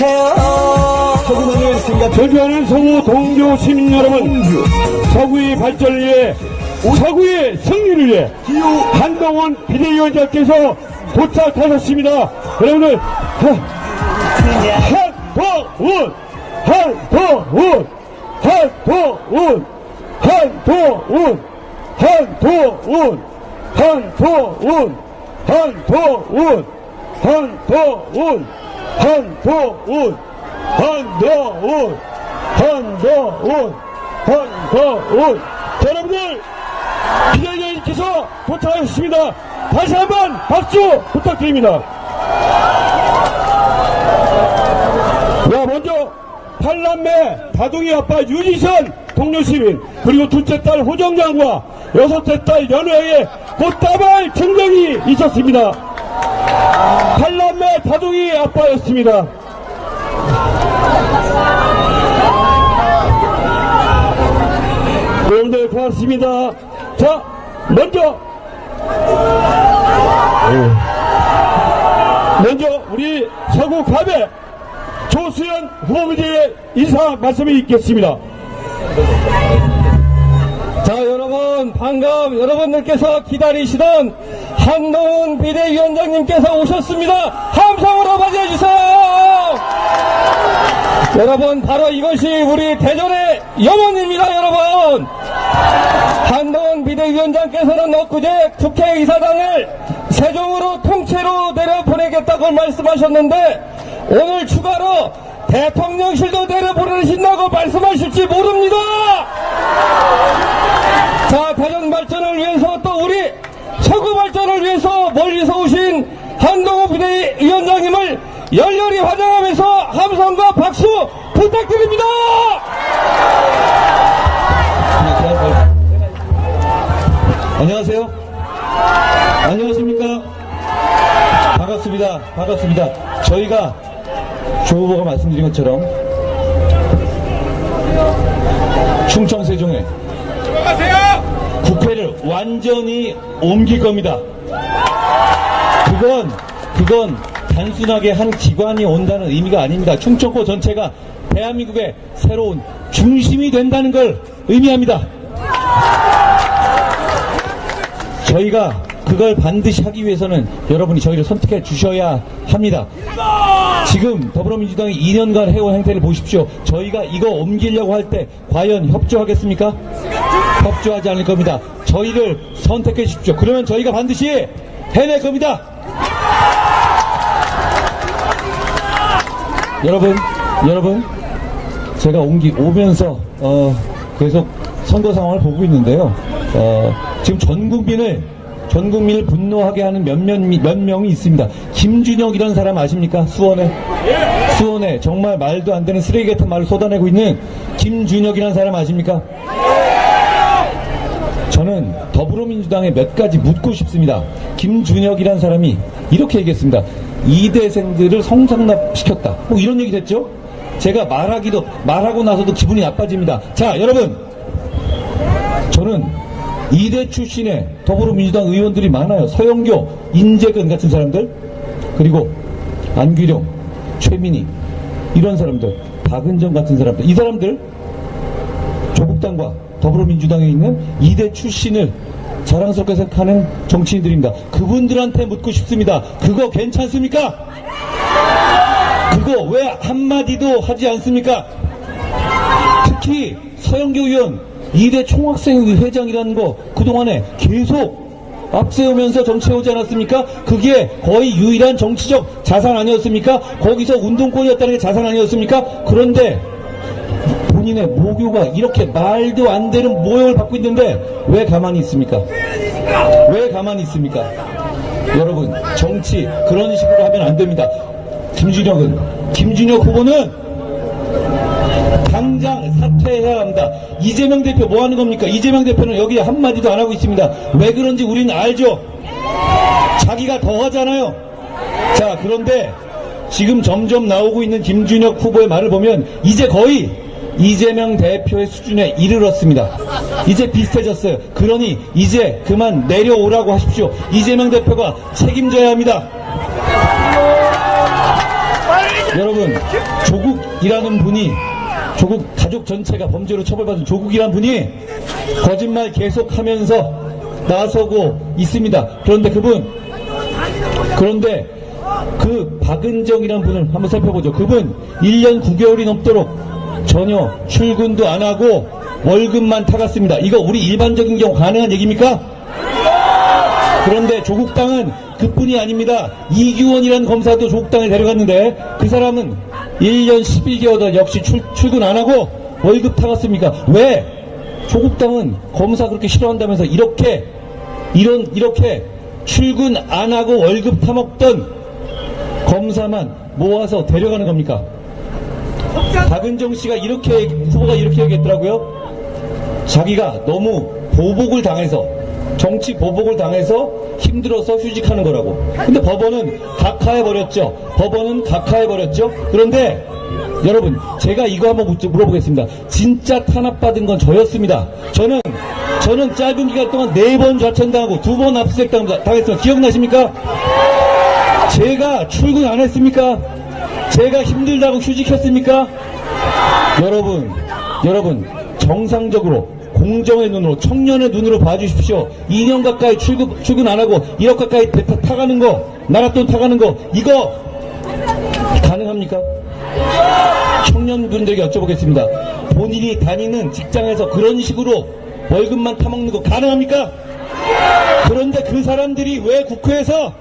주세요. 저주하는 서구 동교 시민 여러분, 서구의 발전을 위해, 서구의 승리를 위해 한동훈 비대위원장께서 도착하셨습니다. 여러분들 하- 한동훈, 한동훈, 한동훈, 한동훈, 한동훈, 한동훈, 한동훈, 한동훈, 한동훈, 한동훈, 한동훈. 자, 여러분들 비대위원님께서 도착하셨습니다. 다시 한번 박수 부탁드립니다. 야, 먼저 팔남매 다둥이 아빠 유지선 동료시민 그리고 둘째 딸 호정장과 여섯째 딸 연우에게 꽃다발 증정이 있었습니다. 팔남 매 다둥이 아빠였습니다. 여러분들 고맙습니다. 자, 먼저 먼저 우리 서구 갑의 조수연 후보님의 인사 말씀이 있겠습니다. 방금 여러분들께서 기다리시던 한동훈 비대위원장님께서 오셨습니다. 함성으로 맞이해 주세요! 여러분, 바로 이것이 우리 대전의 염원입니다, 여러분! 한동훈 비대위원장께서는 엊그제 국회의사당을 세종으로 통째로 내려보내겠다고 말씀하셨는데, 오늘 추가로 대통령실도 내려보내신다고 말씀하실지 모릅니다! 자, 대전 발전을 위해서 또 우리 서구 발전을 위해서 멀리서 오신 한동호 비대위원장님을 열렬히 환영하면서 함성과 박수 부탁드립니다! 안녕하세요. 안녕하십니까. 반갑습니다. 반갑습니다. 저희가 조 후보가 말씀드린 것처럼 충청 세종에 국회를 완전히 옮길 겁니다. 그건 그건 단순하게 한 기관이 온다는 의미가 아닙니다. 충청고 전체가 대한민국의 새로운 중심이 된다는 걸 의미합니다. 저희가 그걸 반드시 하기 위해서는 여러분이 저희를 선택해 주셔야 합니다. 지금 더불어민주당이 2년간 해온 행태를 보십시오. 저희가 이거 옮기려고 할 때 과연 협조하겠습니까? 협조하지 않을 겁니다. 저희를 선택해 주십시오. 그러면 저희가 반드시 해낼 겁니다. 여러분, 여러분, 제가 옮기 오면서 어, 계속 선거 상황을 보고 있는데요. 어, 지금 전 국민을 전 국민을 분노하게 하는 몇몇 몇 명이 있습니다. 김준혁이라는 사람 아십니까? 수원에 수원에 정말 말도 안 되는 쓰레기 같은 말을 쏟아내고 있는 김준혁이라는 사람 아십니까? 저는 더불어민주당에 몇 가지 묻고 싶습니다. 김준혁이라는 사람이 이렇게 얘기했습니다. 이대생들을 성장납시켰다. 뭐 이런 얘기 됐죠? 제가 말하기도 말하고 나서도 기분이 나빠집니다. 자, 여러분, 저는 이대 출신의 더불어민주당 의원들이 많아요. 서영교, 인재근 같은 사람들, 그리고 안규령, 최민희 이런 사람들, 박은정 같은 사람들, 이 사람들 조국당과 더불어민주당에 있는 이대 출신을 자랑스럽게 생각하는 정치인들입니다. 그분들한테 묻고 싶습니다. 그거 괜찮습니까? 그거 왜 한마디도 하지 않습니까? 특히 서영교 의원 2대 총학생회 회장이라는 거 그동안에 계속 앞세우면서 정치해오지 않았습니까? 그게 거의 유일한 정치적 자산 아니었습니까? 거기서 운동권이었다는 게 자산 아니었습니까? 그런데 본인의 모교가 이렇게 말도 안 되는 모욕을 받고 있는데 왜 가만히 있습니까? 왜 가만히 있습니까? 여러분 정치 그런 식으로 하면 안 됩니다. 김준혁은 김준혁 후보는 당장 사퇴해야 합니다. 이재명 대표 뭐 하는 겁니까? 이재명 대표는 여기 한마디도 안 하고 있습니다. 왜 그런지 우리는 알죠? 자기가 더 하잖아요. 자, 그런데 지금 점점 나오고 있는 김준혁 후보의 말을 보면 이제 거의 이재명 대표의 수준에 이르렀습니다. 이제 비슷해졌어요. 그러니 이제 그만 내려오라고 하십시오. 이재명 대표가 책임져야 합니다. 여러분 조국이라는 분이 조국 가족 전체가 범죄로 처벌받은 조국이라는 분이 거짓말 계속하면서 나서고 있습니다. 그런데 그분 그런데 그 박은정이라는 분을 한번 살펴보죠. 그분 1년 9개월이 넘도록 전혀 출근도 안 하고 월급만 타갔습니다. 이거 우리 일반적인 경우 가능한 얘기입니까? 그런데 조국당은 그뿐이 아닙니다. 이규원이라는 검사도 조국당에 데려갔는데 그 사람은 1년 11개월 역시 출, 출근 안 하고 월급 타갔습니까? 왜? 조국당은 검사 그렇게 싫어한다면서 이렇게 이런 이렇게 출근 안 하고 월급 타먹던 검사만 모아서 데려가는 겁니까? 박은정 씨가 이렇게 후보가 이렇게 얘기했더라고요. 자기가 너무 보복을 당해서 정치 보복을 당해서 힘들어서 휴직하는 거라고. 근데 법원은 각하해 버렸죠. 법원은 각하해 버렸죠. 그런데 여러분 제가 이거 한번 묻- 물어보겠습니다. 진짜 탄압받은 건 저였습니다. 저는 저는 짧은 기간 동안 네 번 좌천당하고 두 번 압수수색 당- 당했습니다. 기억나십니까? 제가 출근 안 했습니까? 제가 힘들다고 휴직했습니까? 여러분, 여러분, 정상적으로 공정의 눈으로 청년의 눈으로 봐주십시오. 2년 가까이 출근, 출근 안 하고 1억 가까이 배 타, 타가는 거, 나랏돈 타가는 거, 이거 가능합니까? 청년분들에게 여쭤보겠습니다. 본인이 다니는 직장에서 그런 식으로 월급만 타먹는 거 가능합니까? 그런데 그 사람들이 왜 국회에서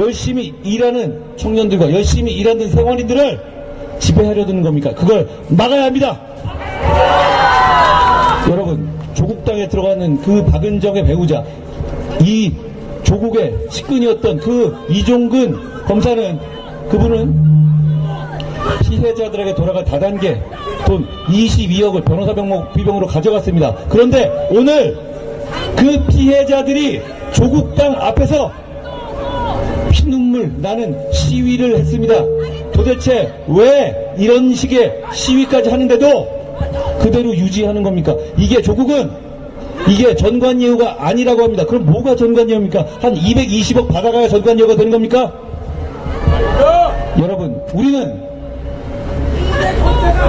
열심히 일하는 청년들과 열심히 일하는 생활인들을 지배하려 드는 겁니까? 그걸 막아야 합니다. 여러분, 조국당에 들어가는 그 박은정의 배우자, 이 조국의 측근이었던 그 이종근 검사는 그분은 피해자들에게 돌아갈 다단계 돈 22억을 변호사 병목 비병으로 가져갔습니다. 그런데 오늘 그 피해자들이 조국당 앞에서 피눈물 나는 시위를 했습니다. 도대체 왜 이런 식의 시위까지 하는데도 그대로 유지하는 겁니까? 이게 조국은 이게 전관예우가 아니라고 합니다. 그럼 뭐가 전관예우입니까? 한 220억 받아가야 전관예우가 되는 겁니까? 여러분, 우리는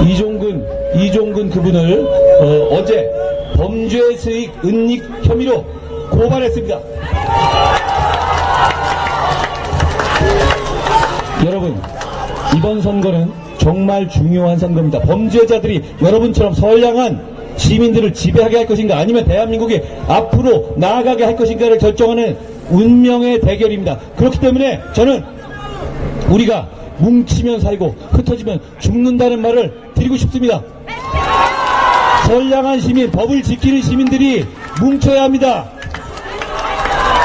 이종근, 이종근 그분을 어, 제 범죄 수익 은닉 혐의로 고발했습니다. 여러분, 이번 선거는 정말 중요한 선거입니다. 범죄자들이 여러분처럼 선량한 시민들을 지배하게 할 것인가 아니면 대한민국이 앞으로 나아가게 할 것인가를 결정하는 운명의 대결입니다. 그렇기 때문에 저는 우리가 뭉치면 살고 흩어지면 죽는다는 말을 드리고 싶습니다. 선량한 시민, 법을 지키는 시민들이 뭉쳐야 합니다.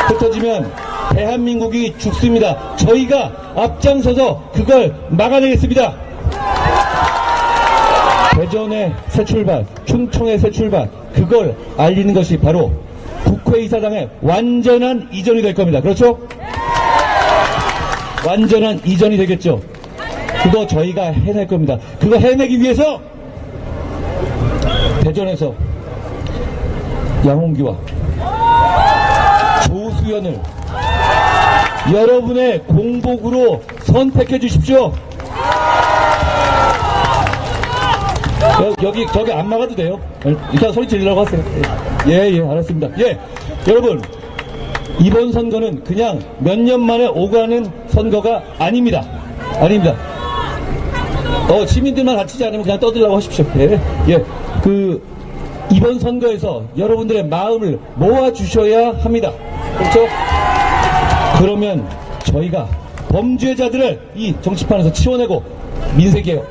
흩어지면 대한민국이 죽습니다. 저희가 앞장서서 그걸 막아내겠습니다. 대전의 새 출발, 충청의 새 출발, 그걸 알리는 것이 바로 국회의사당의 완전한 이전이 될 겁니다. 그렇죠? 완전한 이전이 되겠죠. 그거 저희가 해낼 겁니다. 그거 해내기 위해서 대전에서 양홍기와 조수연을 여러분의 공복으로 선택해 주십시오. 여, 여기 저기 안 막아도 돼요. 일단 소리 지르라고 하세요. 예, 예, 알았습니다. 예, 여러분 이번 선거는 그냥 몇 년 만에 오가는 선거가 아닙니다. 아닙니다. 어, 시민들만 다치지 않으면 그냥 떠들라고 하십시오. 예, 예. 그, 이번 선거에서 여러분들의 마음을 모아주셔야 합니다. 그렇죠? 그러면 저희가 범죄자들을 이 정치판에서 치워내고 민생개혁,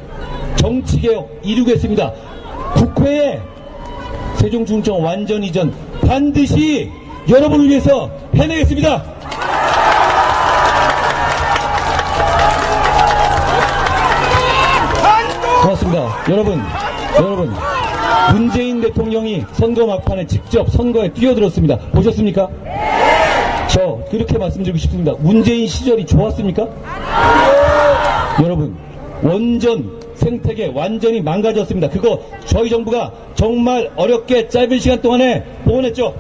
정치개혁 이루겠습니다. 국회에 세종중청 완전 이전 반드시 여러분을 위해서 해내겠습니다. 고맙습니다. 여러분, 여러분, 문재인 대통령이 선거 막판에 직접 선거에 뛰어들었습니다. 보셨습니까? 저 그렇게 말씀드리고 싶습니다. 문재인 시절이 좋았습니까? 여러분, 원전 생태계 완전히 망가졌습니다. 그거 저희 정부가 정말 어렵게 짧은 시간 동안에 복원했죠.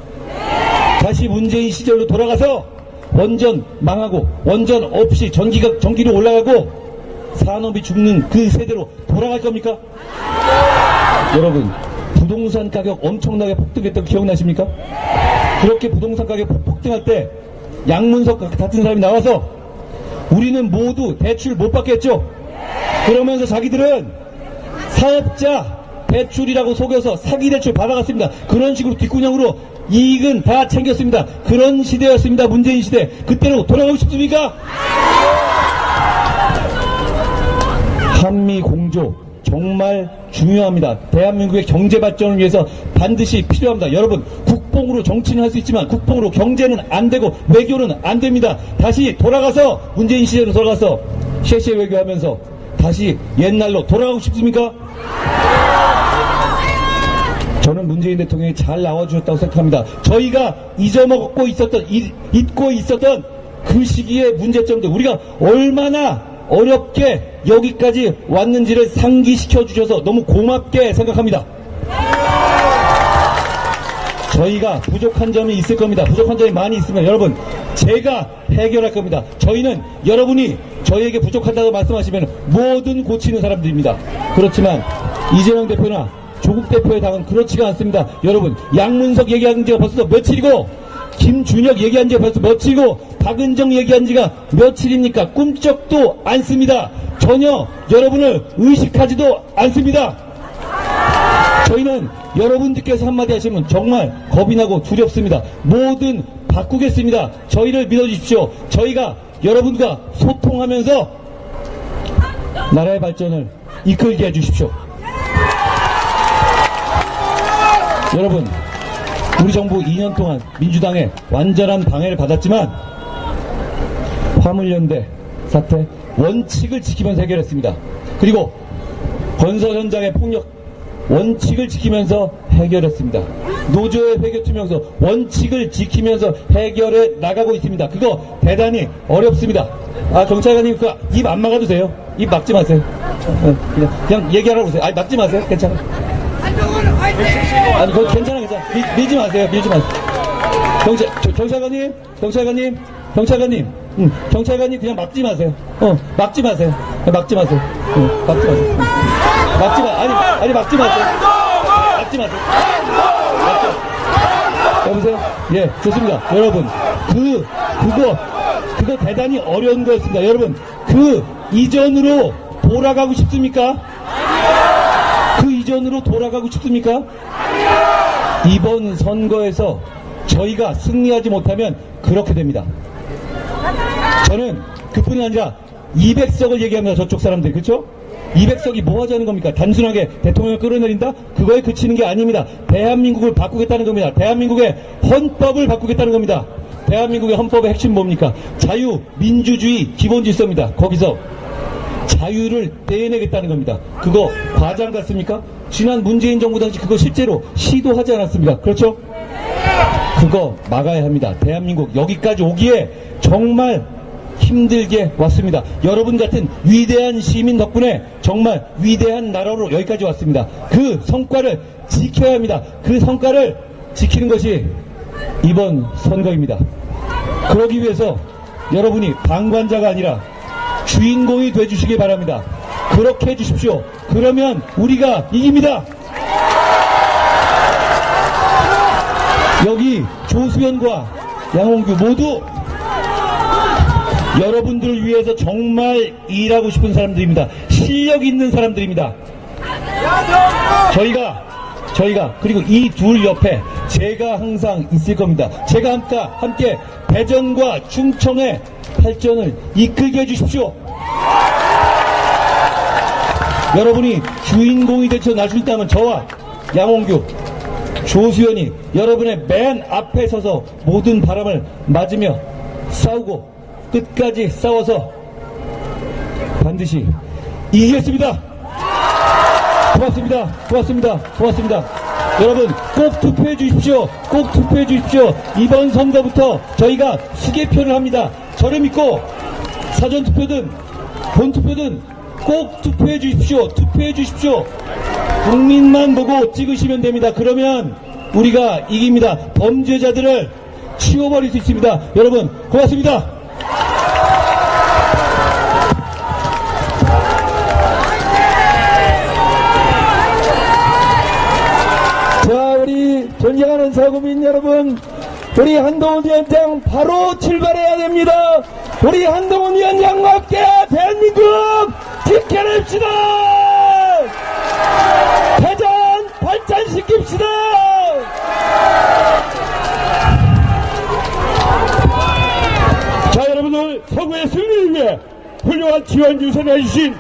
다시 문재인 시절로 돌아가서 원전 망하고 원전 없이 전기가 전기로 올라가고 산업이 죽는 그 세대로 돌아갈 겁니까? 여러분, 부동산 가격 엄청나게 폭등했던 거 기억나십니까? 그렇게 부동산 가격 폭등할 때 양문석 같은 사람이 나와서 우리는 모두 대출 못 받겠죠? 그러면서 자기들은 사업자 대출이라고 속여서 사기 대출 받아갔습니다. 그런 식으로 뒷구녕으로 이익은 다 챙겼습니다. 그런 시대였습니다. 문재인 시대. 그때로 돌아가고 싶습니까? 한미 공조 정말 중요합니다. 대한민국의 경제 발전을 위해서 반드시 필요합니다. 여러분 국뽕으로 정치는 할 수 있지만 국뽕으로 경제는 안 되고 외교는 안 됩니다. 다시 돌아가서 문재인 시대로 돌아가서 셰셰 외교하면서 다시 옛날로 돌아가고 싶습니까? 저는 문재인 대통령이 잘 나와주셨다고 생각합니다. 저희가 잊어먹고 있었던, 잊- 잊고 있었던 그 시기의 문제점들, 우리가 얼마나 어렵게 여기까지 왔는지를 상기시켜 주셔서 너무 고맙게 생각합니다. 저희가 부족한 점이 있을 겁니다. 부족한 점이 많이 있으면 여러분 제가 해결할 겁니다. 저희는 여러분이 저희에게 부족하다고 말씀하시면 뭐든 고치는 사람들입니다. 그렇지만 이재명 대표나 조국 대표의 당은 그렇지가 않습니다. 여러분 양문석 얘기한 지가 벌써 며칠이고 김준혁 얘기한 지가 벌써 며칠이고 박은정 얘기한 지가 며칠입니까? 꿈쩍도 않습니다. 전혀 여러분을 의식하지도 않습니다. 저희는 여러분들께서 한마디 하시면 정말 겁이 나고 두렵습니다. 뭐든 바꾸겠습니다. 저희를 믿어주십시오. 저희가 여러분과 소통하면서 나라의 발전을 이끌게 해주십시오. 여러분, 우리 정부 2년 동안 민주당의 완전한 방해를 받았지만 화물연대 사태 원칙을 지키면서 해결했습니다. 그리고 건설 현장의 폭력 원칙을 지키면서 해결했습니다. 노조의 회계 투명서 원칙을 지키면서 해결해 나가고 있습니다. 그거 대단히 어렵습니다. 아 경찰관님 그 입 안 막아도 돼요. 입 막지 마세요. 어, 그냥 그냥 얘기하라고 그러세요. 아니 막지 마세요. 괜찮아. 아니 그거 괜찮아 괜찮아. 밀, 밀지 마세요. 밀지 마세요. 경찰 저- 경찰관님 경찰관님 경찰관님 응, 경찰관님 그냥 막지 마세요. 어 막지 마세요. 그냥 막지 마세요. 응, 막지 마세요. 응. 막지 마 아니 아니 막지 마세요. 막지 마세요. 마- 여보세요? 예 좋습니다. 여러분 그 그거 그거 대단히 어려운 거였습니다. 여러분 그 이전으로 돌아가고 싶습니까? 그 이전으로 돌아가고 싶습니까? 이번 선거에서 저희가 승리하지 못하면 그렇게 됩니다. 저는 그뿐이 아니라 200석을 얘기합니다. 저쪽 사람들. 그렇죠? 200석이 뭐 하자는 겁니까? 단순하게 대통령을 끌어내린다? 그거에 그치는 게 아닙니다. 대한민국을 바꾸겠다는 겁니다. 대한민국의 헌법을 바꾸겠다는 겁니다. 대한민국의 헌법의 핵심 뭡니까? 자유, 민주주의, 기본 질서입니다. 거기서 자유를 떼내겠다는 겁니다. 그거 과장 같습니까? 지난 문재인 정부 당시 그거 실제로 시도하지 않았습니까? 그렇죠? 그거 막아야 합니다. 대한민국 여기까지 오기에 정말 힘들게 왔습니다. 여러분 같은 위대한 시민 덕분에 정말 위대한 나라로 여기까지 왔습니다. 그 성과를 지켜야 합니다. 그 성과를 지키는 것이 이번 선거입니다. 그러기 위해서 여러분이 방관자가 아니라 주인공이 돼주시기 바랍니다. 그렇게 해주십시오. 그러면 우리가 이깁니다. 여기 조수현과 양홍규 모두 여러분들을 위해서 정말 일하고 싶은 사람들입니다. 실력 있는 사람들입니다. 저희가 저희가 그리고 이 둘 옆에 제가 항상 있을 겁니다. 제가 함께 함께 대전과 충청의 발전을 이끌게 해주십시오. 여러분이 주인공이 되쳐 나수 있다면 저와 양홍규, 조수연이 여러분의 맨 앞에 서서 모든 바람을 맞으며 싸우고 끝까지 싸워서 반드시 이기겠습니다. 고맙습니다. 고맙습니다. 고맙습니다. 여러분 꼭 투표해 주십시오. 꼭 투표해 주십시오. 이번 선거부터 저희가 수개표를 합니다. 저를 믿고 사전 투표든 본 투표든 꼭 투표해 주십시오. 투표해 주십시오. 국민만 보고 찍으시면 됩니다. 그러면 우리가 이깁니다. 범죄자들을 치워버릴 수 있습니다. 여러분 고맙습니다. 우리 한동훈 위원장 바로 출발해야 됩니다. 우리 한동훈 위원장과 함께 대한민국 지켜냅시다. 대전 발전시킵시다. 자, 여러분들, 서구의 승리를 위해 훌륭한 지원 유선해 주신